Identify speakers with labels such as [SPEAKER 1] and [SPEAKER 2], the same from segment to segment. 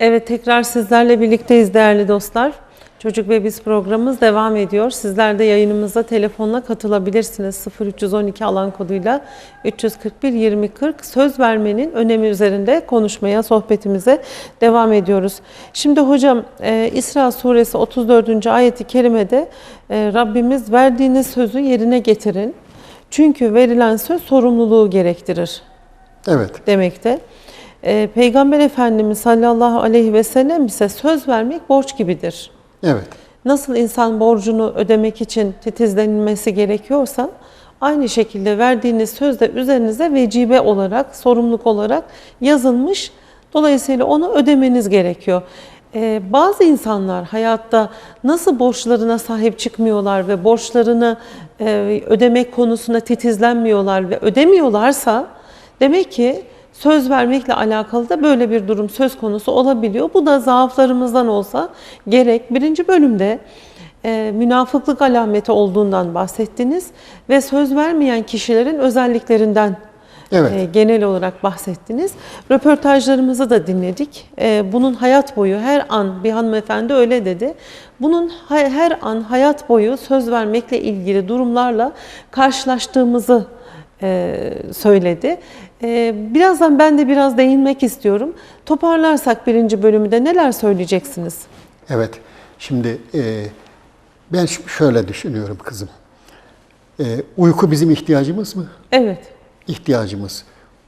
[SPEAKER 1] Evet tekrar sizlerle birlikteyiz değerli dostlar. Çocuk ve Biz programımız devam ediyor. Sizler de yayınımıza telefonla katılabilirsiniz. 0312 alan koduyla 341 2040 söz vermenin önemi üzerinde konuşmaya, sohbetimize devam ediyoruz. Şimdi hocam e, İsra suresi 34. ayeti kerimede e, Rabbimiz verdiğiniz sözü yerine getirin. Çünkü verilen söz sorumluluğu gerektirir
[SPEAKER 2] Evet.
[SPEAKER 1] demekte. Ee, Peygamber Efendimiz sallallahu aleyhi ve sellem ise söz vermek borç gibidir.
[SPEAKER 2] Evet.
[SPEAKER 1] Nasıl insan borcunu ödemek için titizlenilmesi gerekiyorsa aynı şekilde verdiğiniz söz de üzerinize vecibe olarak, sorumluluk olarak yazılmış. Dolayısıyla onu ödemeniz gerekiyor. Ee, bazı insanlar hayatta nasıl borçlarına sahip çıkmıyorlar ve borçlarını e, ödemek konusunda titizlenmiyorlar ve ödemiyorlarsa demek ki söz vermekle alakalı da böyle bir durum söz konusu olabiliyor. Bu da zaaflarımızdan olsa gerek. Birinci bölümde e, münafıklık alameti olduğundan bahsettiniz ve söz vermeyen kişilerin özelliklerinden
[SPEAKER 2] Evet.
[SPEAKER 1] e, genel olarak bahsettiniz. Röportajlarımızı da dinledik. E, bunun hayat boyu her an bir hanımefendi öyle dedi. Bunun her an hayat boyu söz vermekle ilgili durumlarla karşılaştığımızı e, söyledi. E, birazdan ben de biraz değinmek istiyorum. Toparlarsak birinci bölümü de neler söyleyeceksiniz?
[SPEAKER 2] Evet. Şimdi e, ben şöyle düşünüyorum kızım. E, uyku bizim ihtiyacımız mı?
[SPEAKER 1] Evet,
[SPEAKER 2] İhtiyacımız.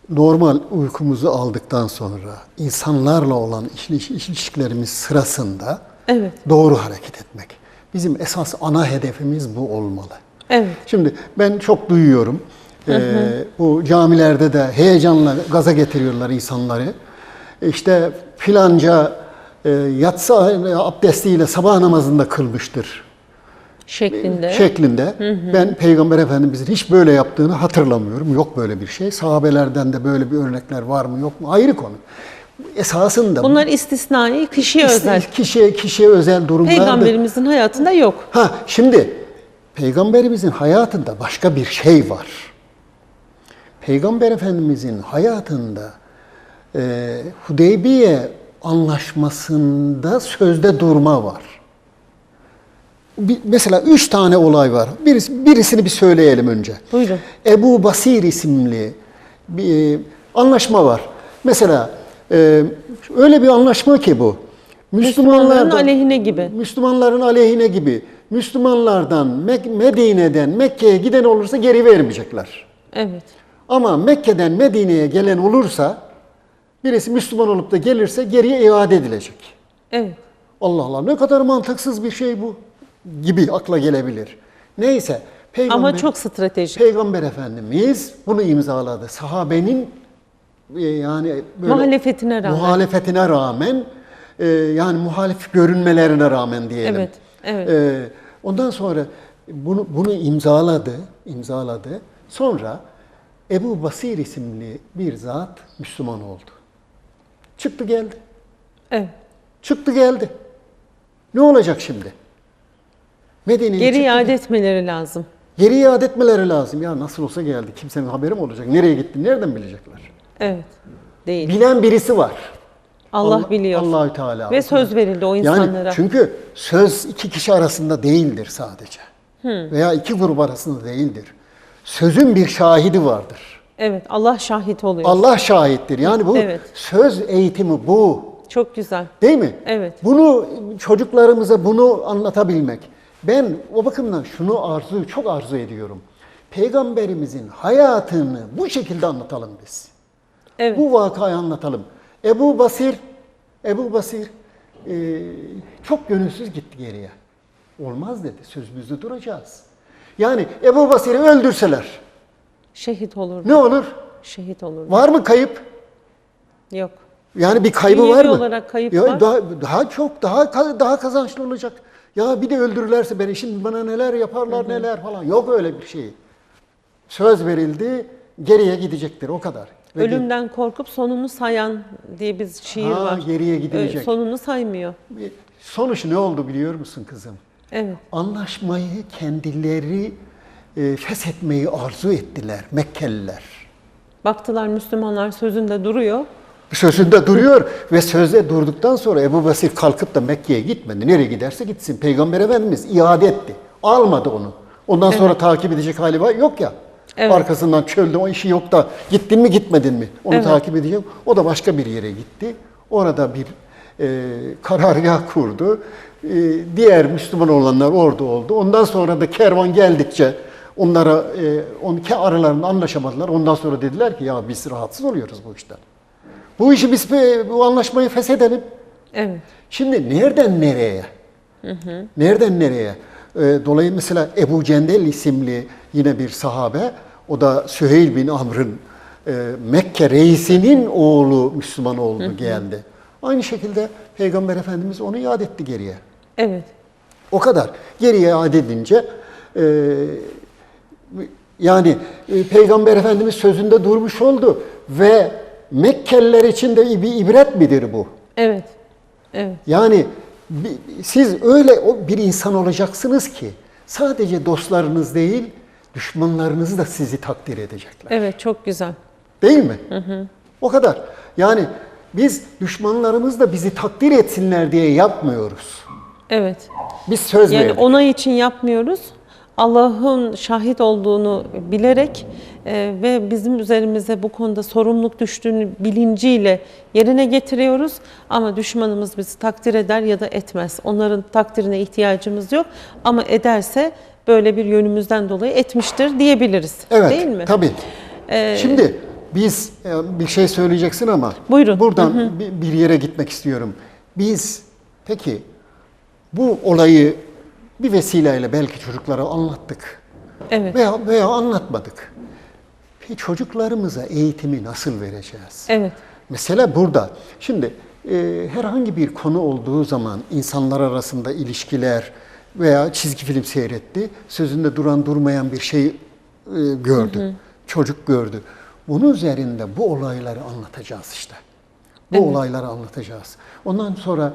[SPEAKER 2] Normal uykumuzu aldıktan sonra insanlarla olan iliş- ilişkilerimiz sırasında
[SPEAKER 1] evet,
[SPEAKER 2] doğru hareket etmek. Bizim esas ana hedefimiz bu olmalı.
[SPEAKER 1] evet,
[SPEAKER 2] Şimdi ben çok duyuyorum. Ee, bu camilerde de heyecanla gaza getiriyorlar insanları. İşte filanca e, yatsı abdestiyle sabah namazında kılmıştır
[SPEAKER 1] şeklinde.
[SPEAKER 2] şeklinde. Ben Peygamber Efendimizin hiç böyle yaptığını hatırlamıyorum. Yok böyle bir şey. Sahabelerden de böyle bir örnekler var mı yok mu ayrı konu. Esasında
[SPEAKER 1] Bunlar istisnai, kişiye
[SPEAKER 2] işte
[SPEAKER 1] özel.
[SPEAKER 2] kişiye kişiye özel durumlar.
[SPEAKER 1] Peygamberimizin hayatında yok.
[SPEAKER 2] Ha şimdi Peygamberimizin hayatında başka bir şey var. Peygamber Efendimizin hayatında e, Hudeybiye anlaşmasında sözde durma var. Bir- mesela üç tane olay var. Birisi, birisini bir söyleyelim önce.
[SPEAKER 1] Buyurun.
[SPEAKER 2] Ebu Basir isimli bir e, anlaşma var. Mesela e, öyle bir anlaşma ki bu.
[SPEAKER 1] Müslümanların aleyhine gibi.
[SPEAKER 2] Müslümanların aleyhine gibi. Müslümanlardan Mek- Medine'den Mekke'ye giden olursa geri vermeyecekler.
[SPEAKER 1] Evet.
[SPEAKER 2] Ama Mekke'den Medine'ye gelen olursa birisi Müslüman olup da gelirse geriye iade edilecek.
[SPEAKER 1] Evet.
[SPEAKER 2] Allah Allah ne kadar mantıksız bir şey bu gibi akla gelebilir. Neyse Peygamber,
[SPEAKER 1] Ama çok stratejik.
[SPEAKER 2] Peygamber Efendimiz bunu imzaladı. Sahabenin e, yani böyle
[SPEAKER 1] Muhalefetine rağmen.
[SPEAKER 2] muhalefetine rağmen e, yani muhalif görünmelerine rağmen diyelim.
[SPEAKER 1] Evet, evet.
[SPEAKER 2] E, ondan sonra bunu bunu imzaladı, imzaladı. Sonra Ebu Basir isimli bir zat Müslüman oldu. Çıktı geldi.
[SPEAKER 1] Evet.
[SPEAKER 2] Çıktı geldi. Ne olacak şimdi? Medine'ye
[SPEAKER 1] Geri iade etmeleri lazım.
[SPEAKER 2] Geri iade etmeleri lazım. Ya nasıl olsa geldi. Kimsenin haberi mi olacak? Nereye gitti? Nereden bilecekler?
[SPEAKER 1] Evet. Değil.
[SPEAKER 2] Bilen birisi var.
[SPEAKER 1] Allah, biliyor.
[SPEAKER 2] Allahü Teala.
[SPEAKER 1] Ve söz verildi o insanlara.
[SPEAKER 2] Yani çünkü söz iki kişi arasında değildir sadece. Veya iki grup arasında değildir. Sözün bir şahidi vardır.
[SPEAKER 1] Evet. Allah şahit oluyor.
[SPEAKER 2] Allah şahittir. Yani bu
[SPEAKER 1] Evet.
[SPEAKER 2] söz eğitimi bu.
[SPEAKER 1] Çok güzel.
[SPEAKER 2] Değil mi?
[SPEAKER 1] Evet.
[SPEAKER 2] Bunu çocuklarımıza bunu anlatabilmek. Ben o bakımdan şunu arzu, çok arzu ediyorum. Peygamberimizin hayatını bu şekilde anlatalım biz.
[SPEAKER 1] Evet.
[SPEAKER 2] Bu vakayı anlatalım. Ebu Basir, Ebu Basir e, çok gönülsüz gitti geriye. Olmaz dedi, sözümüzde duracağız. Yani Ebu Basir'i öldürseler
[SPEAKER 1] Şehit olur.
[SPEAKER 2] ne olur?
[SPEAKER 1] Şehit olur.
[SPEAKER 2] Var mı kayıp?
[SPEAKER 1] Yok.
[SPEAKER 2] Yani bir kaybı
[SPEAKER 1] Dünyevi
[SPEAKER 2] var mı?
[SPEAKER 1] olarak kayıp
[SPEAKER 2] ya
[SPEAKER 1] var.
[SPEAKER 2] Daha, daha çok, daha daha kazançlı olacak. Ya bir de öldürürlerse beni şimdi bana neler yaparlar neler falan. Yok öyle bir şey. Söz verildi, geriye gidecektir o kadar. Ve
[SPEAKER 1] Ölümden korkup sonunu sayan diye bir şiir
[SPEAKER 2] Ha,
[SPEAKER 1] var.
[SPEAKER 2] geriye gidilecek.
[SPEAKER 1] Ö- Sonunu saymıyor.
[SPEAKER 2] Bir- Sonuç ne oldu biliyor musun kızım?
[SPEAKER 1] Evet.
[SPEAKER 2] Anlaşmayı kendileri e, feshetmeyi arzu ettiler Mekkeliler.
[SPEAKER 1] Baktılar Müslümanlar sözünde duruyor.
[SPEAKER 2] Sözünde duruyor ve sözde durduktan sonra Ebu Basir kalkıp da Mekke'ye gitmedi. Nereye giderse gitsin. Peygamber Efendimiz iade etti. Almadı onu. Ondan sonra takip edecek hali var yok ya.
[SPEAKER 1] Evet.
[SPEAKER 2] Arkasından çölde o işi yok da gittin mi gitmedin mi? Onu
[SPEAKER 1] Evet.
[SPEAKER 2] takip edeceğim. O da başka bir yere gitti. Orada bir e, karargah kurdu. E, diğer Müslüman olanlar orada oldu. Ondan sonra da kervan geldikçe onlara e, on, aralarında anlaşamadılar. Ondan sonra dediler ki ya biz rahatsız oluyoruz bu işten. Bu işi biz e, bu anlaşmayı feshedelim.
[SPEAKER 1] Evet.
[SPEAKER 2] Şimdi nereden nereye? Nereden nereye? Ee, dolayı mesela Ebu Cendel isimli yine bir sahabe, o da Süheyl bin Amr'ın e, Mekke reisinin oğlu Müslüman oldu, geldi. Aynı şekilde Peygamber Efendimiz onu iade etti geriye.
[SPEAKER 1] Evet.
[SPEAKER 2] O kadar. Geriye iade edince e, yani e, Peygamber Efendimiz sözünde durmuş oldu ve Mekkeliler için de bir ibret midir bu?
[SPEAKER 1] Evet. Evet.
[SPEAKER 2] Yani siz öyle bir insan olacaksınız ki sadece dostlarınız değil, düşmanlarınız da sizi takdir edecekler.
[SPEAKER 1] Evet çok güzel.
[SPEAKER 2] Değil mi? O kadar. Yani biz düşmanlarımız da bizi takdir etsinler diye yapmıyoruz.
[SPEAKER 1] Evet.
[SPEAKER 2] Biz söz
[SPEAKER 1] Yani
[SPEAKER 2] verdik.
[SPEAKER 1] onay için yapmıyoruz. Allah'ın şahit olduğunu bilerek e, ve bizim üzerimize bu konuda sorumluluk düştüğünü bilinciyle yerine getiriyoruz. Ama düşmanımız bizi takdir eder ya da etmez. Onların takdirine ihtiyacımız yok. Ama ederse böyle bir yönümüzden dolayı etmiştir diyebiliriz.
[SPEAKER 2] Evet,
[SPEAKER 1] Değil mi?
[SPEAKER 2] tabii. Şimdi biz e, bir şey söyleyeceksin ama
[SPEAKER 1] Buyurun.
[SPEAKER 2] buradan bir- bir yere gitmek istiyorum. Biz peki bu olayı bir vesileyle belki çocuklara anlattık
[SPEAKER 1] Evet.
[SPEAKER 2] veya veya anlatmadık. Peki çocuklarımıza eğitimi nasıl vereceğiz?
[SPEAKER 1] Evet.
[SPEAKER 2] Mesele burada. Şimdi e, herhangi bir konu olduğu zaman insanlar arasında ilişkiler veya çizgi film seyretti, sözünde duran durmayan bir şey e, gördü, çocuk gördü. Bunun üzerinde bu olayları anlatacağız işte. Bu olayları anlatacağız. Ondan sonra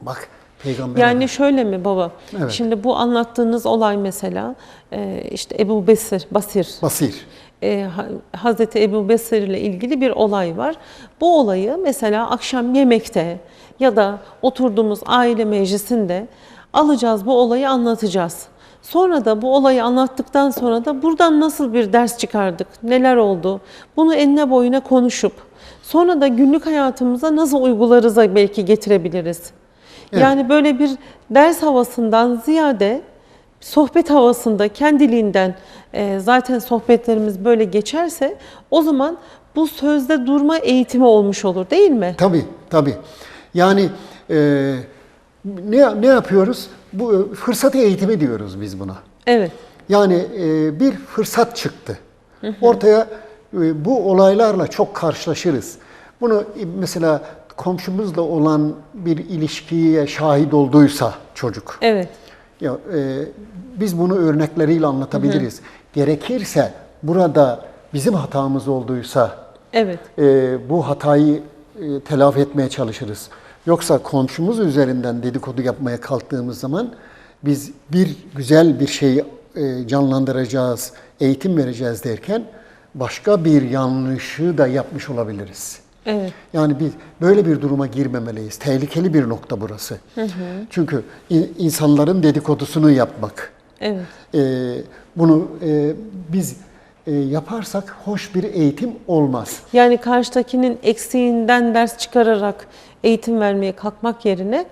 [SPEAKER 2] bak Peygamber
[SPEAKER 1] Yani şöyle mi baba?
[SPEAKER 2] Evet.
[SPEAKER 1] Şimdi bu anlattığınız olay mesela e, işte Ebu Besir, Basir
[SPEAKER 2] Basir.
[SPEAKER 1] e, Ha- Hazreti Ebu Besir ile ilgili bir olay var. Bu olayı mesela akşam yemekte ya da oturduğumuz aile meclisinde alacağız bu olayı anlatacağız. Sonra da bu olayı anlattıktan sonra da buradan nasıl bir ders çıkardık, neler oldu, bunu enine boyuna konuşup sonra da günlük hayatımıza nasıl uygularıza belki getirebiliriz.
[SPEAKER 2] Evet.
[SPEAKER 1] Yani böyle bir ders havasından ziyade sohbet havasında kendiliğinden e, zaten sohbetlerimiz böyle geçerse o zaman bu sözde durma eğitimi olmuş olur değil mi?
[SPEAKER 2] Tabii, tabii. Yani e, ne, ne yapıyoruz? Bu e, fırsat eğitimi diyoruz biz buna.
[SPEAKER 1] Evet.
[SPEAKER 2] Yani e, bir fırsat çıktı. Ortaya e, bu olaylarla çok karşılaşırız. Bunu e, mesela komşumuzla olan bir ilişkiye şahit olduysa çocuk.
[SPEAKER 1] Evet.
[SPEAKER 2] Ya, e, biz bunu örnekleriyle anlatabiliriz. Gerekirse burada bizim hatamız olduysa
[SPEAKER 1] Evet.
[SPEAKER 2] e, bu hatayı e, telafi etmeye çalışırız. Yoksa komşumuz üzerinden dedikodu yapmaya kalktığımız zaman biz bir güzel bir şeyi e, canlandıracağız, eğitim vereceğiz derken başka bir yanlışı da yapmış olabiliriz.
[SPEAKER 1] Evet.
[SPEAKER 2] Yani biz böyle bir duruma girmemeliyiz. Tehlikeli bir nokta burası. Çünkü in- insanların dedikodusunu yapmak,
[SPEAKER 1] Evet.
[SPEAKER 2] e, bunu e, biz e, yaparsak hoş bir eğitim olmaz.
[SPEAKER 1] Yani karşıdakinin eksiğinden ders çıkararak eğitim vermeye kalkmak yerine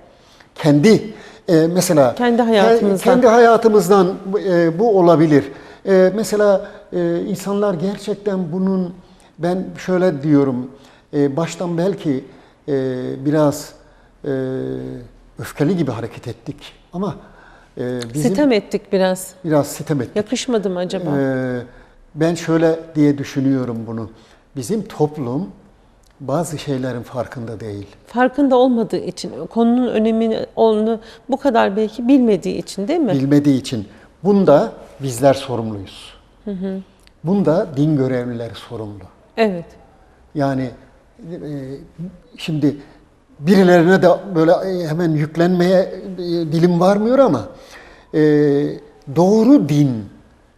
[SPEAKER 2] kendi e, mesela
[SPEAKER 1] Kendi
[SPEAKER 2] ke-
[SPEAKER 1] hayatımızdan.
[SPEAKER 2] kendi hayatımızdan bu- e, bu olabilir. E, mesela e, insanlar gerçekten bunun ben şöyle diyorum e, baştan belki e, biraz e, öfkeli gibi hareket ettik ama e, bizim
[SPEAKER 1] sitem ettik biraz.
[SPEAKER 2] biraz sitem ettik.
[SPEAKER 1] Yakışmadı mı acaba?
[SPEAKER 2] Ee, ben şöyle diye düşünüyorum bunu. Bizim toplum bazı şeylerin farkında değil.
[SPEAKER 1] Farkında olmadığı için, konunun önemini onu bu kadar belki bilmediği için değil mi?
[SPEAKER 2] Bilmediği için. Bunda bizler sorumluyuz. Bunda din görevlileri sorumlu.
[SPEAKER 1] Evet.
[SPEAKER 2] Yani e, şimdi birilerine de böyle e, hemen yüklenmeye e, dilim varmıyor ama e, doğru din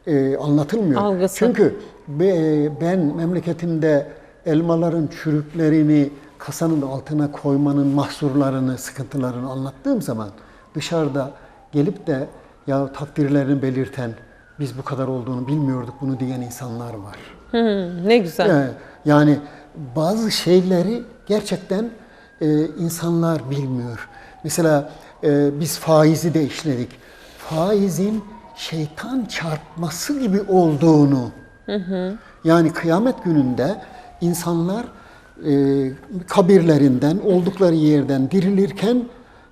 [SPEAKER 2] e, anlatılmıyor.
[SPEAKER 1] Algısı.
[SPEAKER 2] Çünkü be- ben memleketimde elmaların çürüklerini kasanın altına koymanın mahsurlarını, sıkıntılarını anlattığım zaman dışarıda gelip de ya takdirlerini belirten biz bu kadar olduğunu bilmiyorduk bunu diyen insanlar var.
[SPEAKER 1] Hmm, ne güzel.
[SPEAKER 2] Ee, Yani bazı şeyleri gerçekten e, insanlar bilmiyor. Mesela e, biz faizi de işledik. Faizin şeytan çarpması gibi olduğunu. Yani kıyamet gününde insanlar e, kabirlerinden, oldukları yerden dirilirken,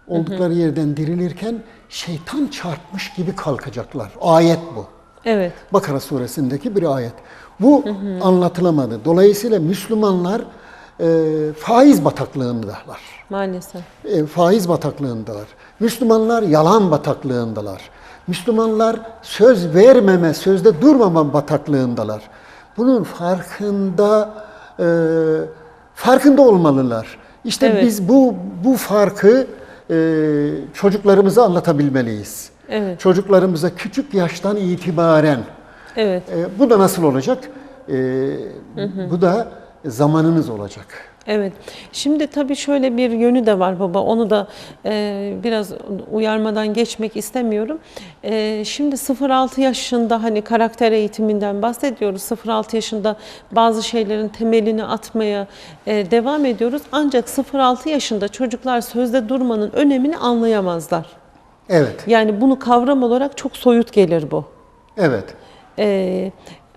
[SPEAKER 2] oldukları yerden dirilirken şeytan çarpmış gibi kalkacaklar. Ayet bu.
[SPEAKER 1] Evet.
[SPEAKER 2] Bakara suresindeki bir ayet. Bu anlatılamadı. Dolayısıyla Müslümanlar e, faiz bataklığındalar.
[SPEAKER 1] Maalesef.
[SPEAKER 2] E, faiz bataklığındalar. Müslümanlar yalan bataklığındalar. Müslümanlar söz vermeme, sözde durmama bataklığındalar. Bunun farkında e, farkında olmalılar. İşte
[SPEAKER 1] Evet.
[SPEAKER 2] biz bu bu farkı e, çocuklarımıza anlatabilmeliyiz.
[SPEAKER 1] Evet.
[SPEAKER 2] Çocuklarımıza küçük yaştan itibaren
[SPEAKER 1] Evet.
[SPEAKER 2] e, bu da nasıl olacak? E, Bu da zamanınız olacak.
[SPEAKER 1] Evet. Şimdi tabii şöyle bir yönü de var baba. Onu da e, biraz uyarmadan geçmek istemiyorum. E, şimdi 0-6 yaşında hani karakter eğitiminden bahsediyoruz. 0-6 yaşında bazı şeylerin temelini atmaya e, devam ediyoruz. Ancak 0-6 yaşında çocuklar sözde durmanın önemini anlayamazlar.
[SPEAKER 2] Evet,
[SPEAKER 1] Yani bunu kavram olarak çok soyut gelir bu.
[SPEAKER 2] evet.
[SPEAKER 1] Ee,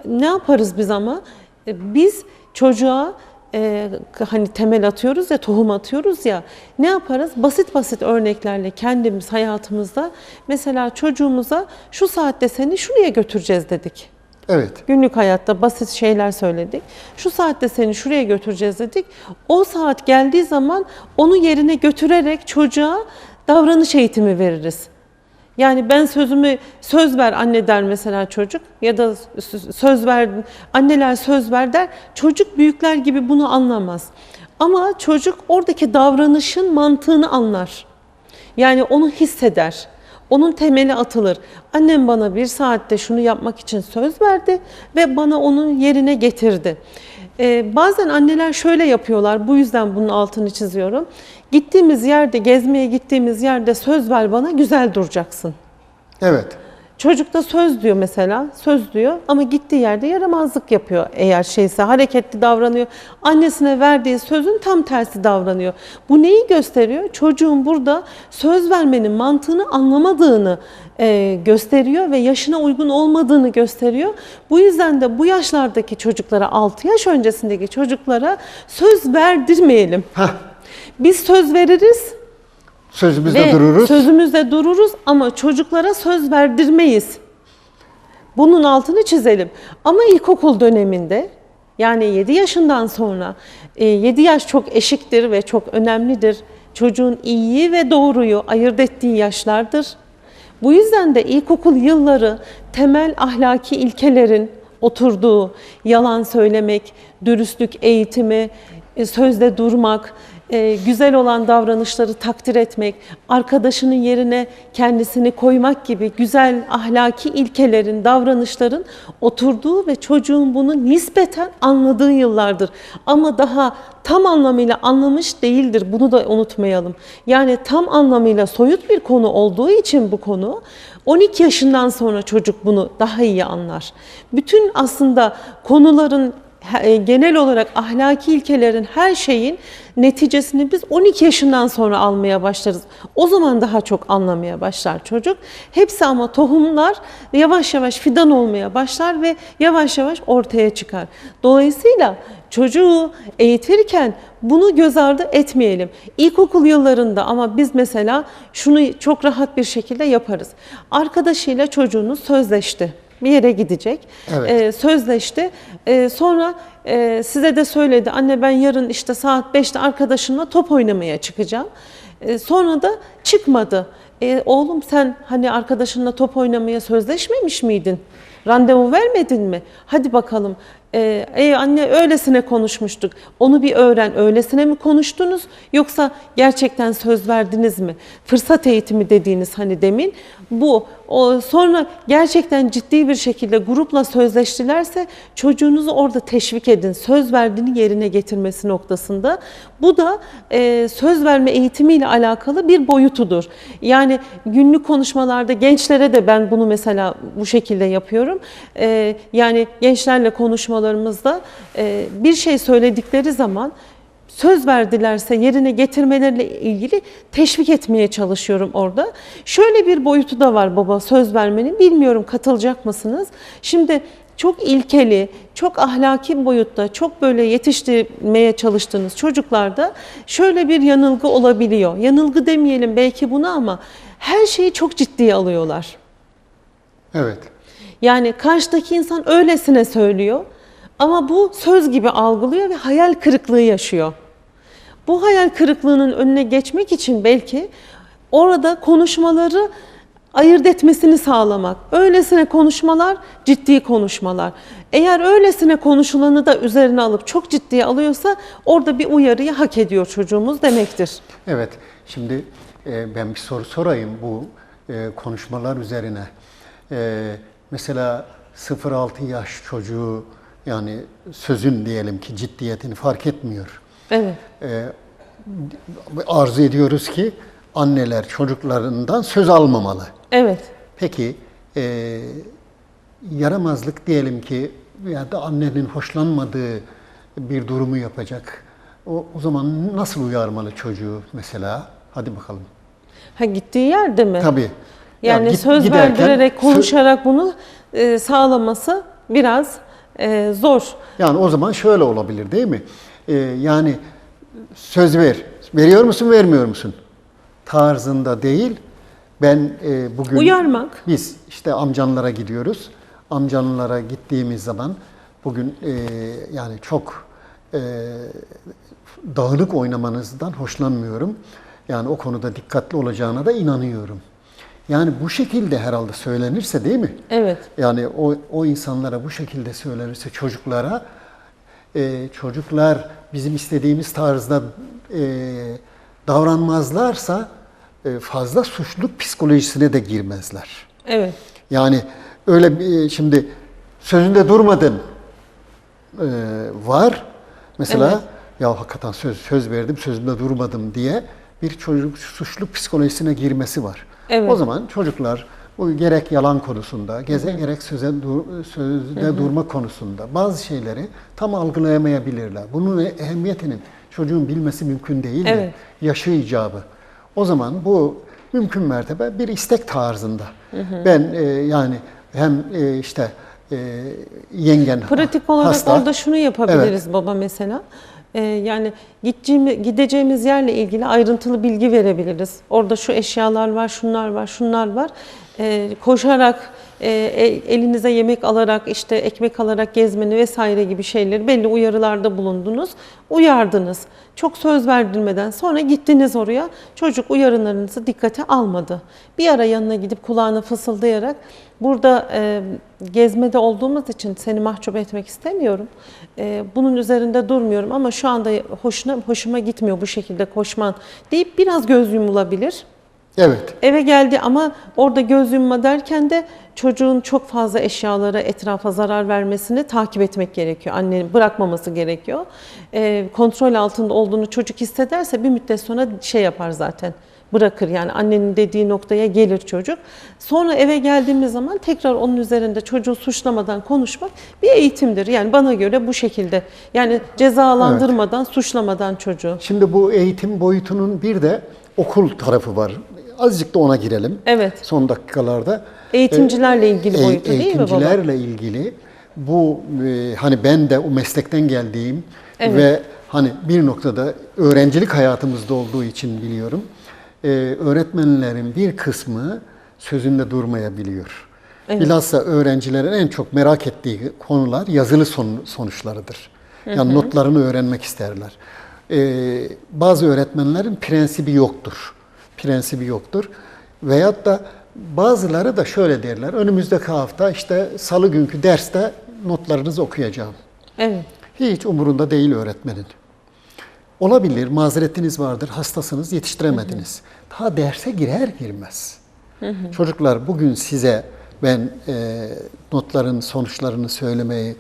[SPEAKER 1] ne yaparız biz ama? Ee, Biz çocuğa e, hani temel atıyoruz ya, tohum atıyoruz ya. Ne yaparız? Basit basit örneklerle kendimiz hayatımızda mesela çocuğumuza şu saatte seni şuraya götüreceğiz dedik.
[SPEAKER 2] Evet.
[SPEAKER 1] Günlük hayatta basit şeyler söyledik. Şu saatte seni şuraya götüreceğiz dedik. O saat geldiği zaman onu yerine götürerek çocuğa davranış eğitimi veririz. Yani ben sözümü söz ver anne der mesela çocuk ya da söz ver anneler söz ver der. Çocuk büyükler gibi bunu anlamaz. Ama çocuk oradaki davranışın mantığını anlar. Yani onu hisseder. Onun temeli atılır. Annem bana bir saatte şunu yapmak için söz verdi ve bana onun yerine getirdi. Ee, bazen anneler şöyle yapıyorlar. Bu yüzden bunun altını çiziyorum. Gittiğimiz yerde, gezmeye gittiğimiz yerde söz ver bana güzel duracaksın.
[SPEAKER 2] Evet.
[SPEAKER 1] Çocuk da söz diyor mesela, söz diyor ama gittiği yerde yaramazlık yapıyor eğer şeyse, hareketli davranıyor. Annesine verdiği sözün tam tersi davranıyor. Bu neyi gösteriyor? Çocuğun burada söz vermenin mantığını anlamadığını e, gösteriyor ve yaşına uygun olmadığını gösteriyor. Bu yüzden de bu yaşlardaki çocuklara, 6 yaş öncesindeki çocuklara söz verdirmeyelim.
[SPEAKER 2] Hah,
[SPEAKER 1] Biz söz veririz,
[SPEAKER 2] sözümüzde
[SPEAKER 1] ve
[SPEAKER 2] dururuz.
[SPEAKER 1] sözümüzde dururuz ama çocuklara söz verdirmeyiz. Bunun altını çizelim. Ama ilkokul döneminde yani 7 yaşından sonra 7 yaş çok eşiktir ve çok önemlidir. Çocuğun iyiyi ve doğruyu ayırt ettiği yaşlardır. Bu yüzden de ilkokul yılları temel ahlaki ilkelerin oturduğu, yalan söylemek, dürüstlük eğitimi, e, sözde durmak, e, güzel olan davranışları takdir etmek, arkadaşının yerine kendisini koymak gibi güzel ahlaki ilkelerin, davranışların oturduğu ve çocuğun bunu nispeten anladığı yıllardır. Ama daha tam anlamıyla anlamış değildir. Bunu da unutmayalım. Yani tam anlamıyla soyut bir konu olduğu için bu konu 12 yaşından sonra çocuk bunu daha iyi anlar. Bütün aslında konuların genel olarak ahlaki ilkelerin her şeyin neticesini biz 12 yaşından sonra almaya başlarız. O zaman daha çok anlamaya başlar çocuk. Hepsi ama tohumlar yavaş yavaş fidan olmaya başlar ve yavaş yavaş ortaya çıkar. Dolayısıyla çocuğu eğitirken bunu göz ardı etmeyelim. İlkokul yıllarında ama biz mesela şunu çok rahat bir şekilde yaparız. Arkadaşıyla çocuğunuz sözleşti. Bir yere gidecek.
[SPEAKER 2] Evet.
[SPEAKER 1] Ee, sözleşti. Ee, sonra e, size de söyledi. Anne ben yarın işte saat 5'te arkadaşımla top oynamaya çıkacağım. Ee, sonra da çıkmadı. Ee, oğlum sen hani arkadaşınla top oynamaya sözleşmemiş miydin? Randevu vermedin mi? Hadi bakalım. Ee, ey anne öylesine konuşmuştuk. Onu bir öğren. Öylesine mi konuştunuz yoksa gerçekten söz verdiniz mi? Fırsat eğitimi dediğiniz hani demin bu o sonra gerçekten ciddi bir şekilde grupla sözleştilerse çocuğunuzu orada teşvik edin. Söz verdiğini yerine getirmesi noktasında. Bu da e, söz verme eğitimiyle alakalı bir boyutudur. Yani günlük konuşmalarda gençlere de ben bunu mesela bu şekilde yapıyorum. E, yani gençlerle konuşmalarımızda e, bir şey söyledikleri zaman söz verdilerse yerine getirmeleriyle ilgili teşvik etmeye çalışıyorum orada. Şöyle bir boyutu da var baba söz vermenin. Bilmiyorum katılacak mısınız? Şimdi çok ilkeli, çok ahlaki boyutta, çok böyle yetiştirmeye çalıştığınız çocuklarda şöyle bir yanılgı olabiliyor. Yanılgı demeyelim belki buna ama her şeyi çok ciddiye alıyorlar.
[SPEAKER 2] Evet.
[SPEAKER 1] Yani karşıdaki insan öylesine söylüyor ama bu söz gibi algılıyor ve hayal kırıklığı yaşıyor. Bu hayal kırıklığının önüne geçmek için belki orada konuşmaları ayırt etmesini sağlamak. Öylesine konuşmalar ciddi konuşmalar. Eğer öylesine konuşulanı da üzerine alıp çok ciddiye alıyorsa orada bir uyarıyı hak ediyor çocuğumuz demektir.
[SPEAKER 2] Evet. Şimdi e, ben bir soru sorayım bu e, konuşmalar üzerine. E, mesela 0-6 yaş çocuğu yani sözün diyelim ki ciddiyetini fark etmiyor.
[SPEAKER 1] Evet.
[SPEAKER 2] E, arzu ediyoruz ki anneler çocuklarından söz almamalı.
[SPEAKER 1] Evet.
[SPEAKER 2] Peki e, yaramazlık diyelim ki ya da annenin hoşlanmadığı bir durumu yapacak. O, o zaman nasıl uyarmalı çocuğu mesela? Hadi bakalım.
[SPEAKER 1] Ha gittiği yerde mi?
[SPEAKER 2] Tabii. Ya
[SPEAKER 1] Yani
[SPEAKER 2] git-
[SPEAKER 1] söz
[SPEAKER 2] giderken
[SPEAKER 1] verdirerek, konuşarak bunu e, sağlaması biraz e, zor.
[SPEAKER 2] Yani o zaman şöyle olabilir değil mi? Ee, yani söz ver. Veriyor musun, vermiyor musun? Tarzında değil. Ben e, bugün
[SPEAKER 1] Uyarmak.
[SPEAKER 2] biz işte amcanlara gidiyoruz. Amcanlara gittiğimiz zaman bugün e, yani çok e, dağınık oynamanızdan hoşlanmıyorum. Yani o konuda dikkatli olacağına da inanıyorum. Yani bu şekilde herhalde söylenirse değil mi?
[SPEAKER 1] Evet.
[SPEAKER 2] Yani o, o insanlara bu şekilde söylenirse çocuklara e, çocuklar bizim istediğimiz tarzda e, davranmazlarsa e, fazla suçluluk psikolojisine de girmezler.
[SPEAKER 1] Evet.
[SPEAKER 2] Yani öyle bir- şimdi sözünde durmadın e, var. Mesela
[SPEAKER 1] Evet.
[SPEAKER 2] ya hakikaten söz söz verdim sözümde durmadım diye bir çocuk suçluluk psikolojisine girmesi var.
[SPEAKER 1] Evet.
[SPEAKER 2] O zaman çocuklar bu gerek yalan konusunda, geze gerek söze dur, sözde durma konusunda bazı şeyleri tam algılayamayabilirler. Bunun ehemmiyetinin çocuğun bilmesi mümkün değil de
[SPEAKER 1] Evet.
[SPEAKER 2] yaşı icabı. O zaman bu mümkün mertebe bir istek tarzında. Ben e, yani hem e, işte e, yengen
[SPEAKER 1] Pratik olarak
[SPEAKER 2] hasta.
[SPEAKER 1] orada şunu yapabiliriz baba mesela. Ee, yani gideceğimiz, yerle ilgili ayrıntılı bilgi verebiliriz. Orada şu eşyalar var, şunlar var, şunlar var. Ee, koşarak, elinize yemek alarak, işte ekmek alarak gezmeni vesaire gibi şeyleri belli uyarılarda bulundunuz. Uyardınız. Çok söz verdirmeden sonra gittiniz oraya. Çocuk uyarılarınızı dikkate almadı. Bir ara yanına gidip kulağına fısıldayarak burada e, gezmede olduğumuz için seni mahcup etmek istemiyorum. E, bunun üzerinde durmuyorum ama şu anda hoşuna hoşuma gitmiyor bu şekilde koşman deyip biraz göz yumulabilir.
[SPEAKER 2] Evet.
[SPEAKER 1] Eve geldi ama orada göz yumma derken de çocuğun çok fazla eşyalara, etrafa zarar vermesini takip etmek gerekiyor. Annenin bırakmaması gerekiyor. Ee, kontrol altında olduğunu çocuk hissederse bir müddet sonra şey yapar zaten. Bırakır yani annenin dediği noktaya gelir çocuk. Sonra eve geldiğimiz zaman tekrar onun üzerinde çocuğu suçlamadan konuşmak bir eğitimdir. Yani bana göre bu şekilde. Yani cezalandırmadan, suçlamadan çocuğu.
[SPEAKER 2] Şimdi bu eğitim boyutunun bir de okul tarafı var. Azıcık da ona girelim.
[SPEAKER 1] Evet.
[SPEAKER 2] Son dakikalarda.
[SPEAKER 1] Eğitimcilerle ilgili
[SPEAKER 2] E,
[SPEAKER 1] boyutu değil mi baba?
[SPEAKER 2] Eğitimcilerle ilgili bu e, hani ben de o meslekten geldiğim
[SPEAKER 1] Evet.
[SPEAKER 2] ve hani bir noktada öğrencilik hayatımızda olduğu için biliyorum. E, öğretmenlerin bir kısmı sözünde durmayabiliyor.
[SPEAKER 1] Evet.
[SPEAKER 2] Bilhassa öğrencilerin en çok merak ettiği konular yazılı son- sonuçlarıdır. Yani notlarını öğrenmek isterler. E, bazı öğretmenlerin prensibi yoktur. Prensibi yoktur. Veyahut da bazıları da şöyle derler. Önümüzdeki hafta işte salı günkü derste notlarınızı okuyacağım.
[SPEAKER 1] Evet.
[SPEAKER 2] Hiç umurunda değil öğretmenin. Olabilir, mazeretiniz vardır, hastasınız, yetiştiremediniz. Daha derse girer girmez. Çocuklar bugün size ben e, notların sonuçlarını söylemeyi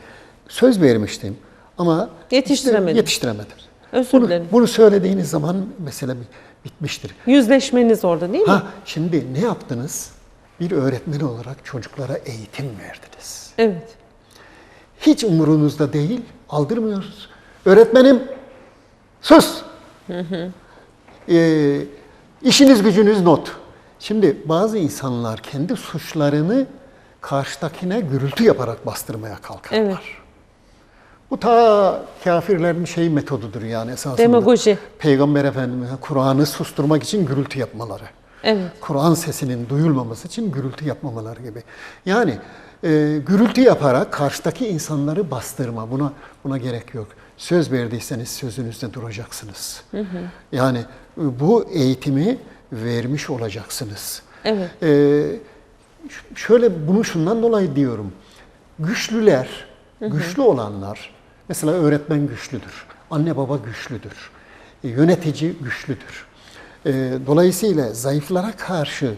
[SPEAKER 2] söz vermiştim ama
[SPEAKER 1] Yetiştiremedim.
[SPEAKER 2] işte yetiştiremedim.
[SPEAKER 1] Özür
[SPEAKER 2] Bunu,
[SPEAKER 1] dilerim.
[SPEAKER 2] bunu söylediğiniz zaman mesele bi- bitmiştir.
[SPEAKER 1] Yüzleşmeniz orada değil mi?
[SPEAKER 2] Ha şimdi ne yaptınız? Bir öğretmen olarak çocuklara eğitim verdiniz.
[SPEAKER 1] Evet.
[SPEAKER 2] Hiç umurunuzda değil, aldırmıyoruz. Öğretmenim, sus! Ee, işiniz gücünüz not. Şimdi bazı insanlar kendi suçlarını karşıdakine gürültü yaparak bastırmaya kalkarlar.
[SPEAKER 1] Evet.
[SPEAKER 2] Bu ta kafirlerin şey metodudur yani esasında.
[SPEAKER 1] Demagoji.
[SPEAKER 2] Peygamber Efendimiz'e Kur'an'ı susturmak için gürültü yapmaları.
[SPEAKER 1] Evet.
[SPEAKER 2] Kur'an sesinin duyulmaması için gürültü yapmamaları gibi. Yani e, gürültü yaparak karşıdaki insanları bastırma. Buna buna gerek yok. Söz verdiyseniz sözünüzde duracaksınız. Yani e, bu eğitimi vermiş olacaksınız.
[SPEAKER 1] Evet.
[SPEAKER 2] E, şöyle bunu şundan dolayı diyorum. Güçlüler, güçlü olanlar, mesela öğretmen güçlüdür, anne baba güçlüdür, e, yönetici güçlüdür. E, Dolayısıyla zayıflara karşı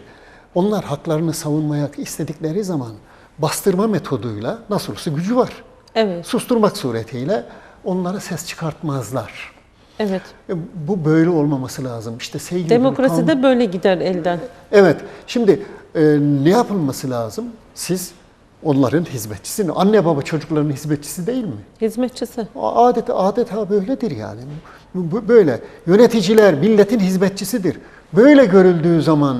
[SPEAKER 2] onlar haklarını savunmaya istedikleri zaman bastırma metoduyla nasıl olsa gücü var.
[SPEAKER 1] Evet.
[SPEAKER 2] Susturmak suretiyle onlara ses çıkartmazlar.
[SPEAKER 1] Evet.
[SPEAKER 2] E, Bu böyle olmaması lazım. İşte sevgili
[SPEAKER 1] Demokrasi de böyle gider elden.
[SPEAKER 2] Evet. Şimdi e, ne yapılması lazım? Siz onların hizmetçisi. Anne baba çocukların hizmetçisi değil mi?
[SPEAKER 1] Hizmetçisi.
[SPEAKER 2] Adet adeta böyledir yani. Böyle yöneticiler milletin hizmetçisidir. Böyle görüldüğü zaman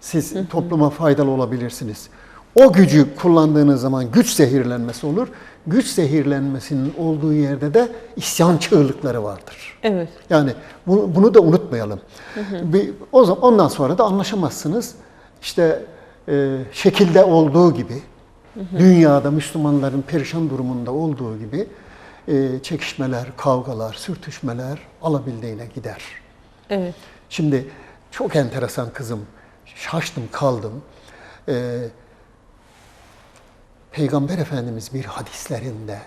[SPEAKER 2] siz topluma faydalı olabilirsiniz. O gücü kullandığınız zaman güç zehirlenmesi olur. Güç zehirlenmesinin olduğu yerde de isyan çığlıkları vardır.
[SPEAKER 1] Evet.
[SPEAKER 2] Yani bunu, bunu da unutmayalım. Bir, o zaman ondan sonra da anlaşamazsınız. İşte e, şekilde olduğu gibi, dünyada Müslümanların perişan durumunda olduğu gibi e, çekişmeler, kavgalar, sürtüşmeler alabildiğine gider.
[SPEAKER 1] Evet.
[SPEAKER 2] Şimdi çok enteresan kızım, şaştım kaldım. E, Peygamber Efendimiz bir hadislerinde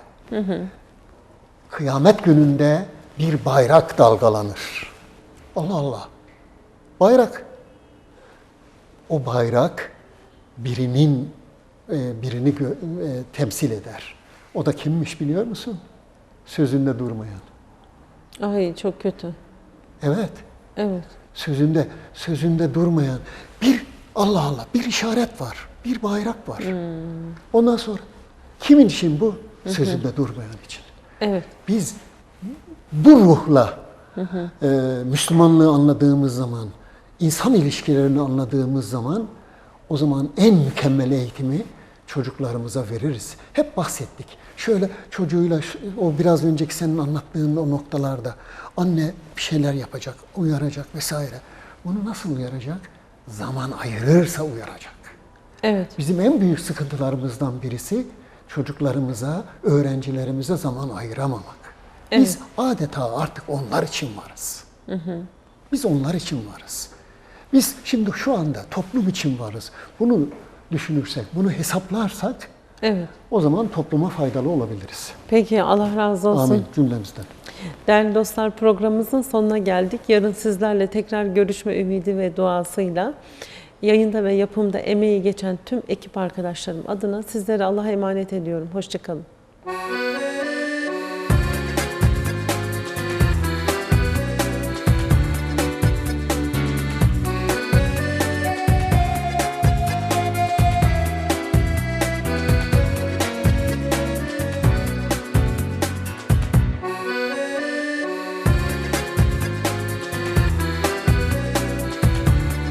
[SPEAKER 2] kıyamet gününde bir bayrak dalgalanır. Allah Allah. Bayrak. O bayrak birinin birini gö- e, temsil eder. O da kimmiş biliyor musun? Sözünde durmayan.
[SPEAKER 1] Ay çok kötü.
[SPEAKER 2] Evet.
[SPEAKER 1] Evet.
[SPEAKER 2] Sözünde sözünde durmayan bir Allah Allah bir işaret var. Bir bayrak var. Ondan sonra kimin için bu? Sözünde durmayan için.
[SPEAKER 1] Evet.
[SPEAKER 2] Biz bu ruhla e, Müslümanlığı anladığımız zaman, insan ilişkilerini anladığımız zaman o zaman en mükemmel eğitimi çocuklarımıza veririz. Hep bahsettik. Şöyle çocuğuyla o biraz önceki senin anlattığın o noktalarda anne bir şeyler yapacak, uyaracak vesaire. Bunu nasıl uyaracak? Zaman ayırırsa uyaracak.
[SPEAKER 1] Evet.
[SPEAKER 2] Bizim en büyük sıkıntılarımızdan birisi çocuklarımıza, öğrencilerimize zaman ayıramamak. Biz adeta artık onlar için varız. Biz onlar için varız. Biz şimdi şu anda toplum için varız. Bunu düşünürsek, bunu hesaplarsak
[SPEAKER 1] Evet.
[SPEAKER 2] o zaman topluma faydalı olabiliriz.
[SPEAKER 1] Peki Allah razı olsun.
[SPEAKER 2] Amin cümlemizden.
[SPEAKER 1] Değerli dostlar programımızın sonuna geldik. Yarın sizlerle tekrar görüşme ümidi ve duasıyla yayında ve yapımda emeği geçen tüm ekip arkadaşlarım adına sizlere Allah'a emanet ediyorum. Hoşçakalın.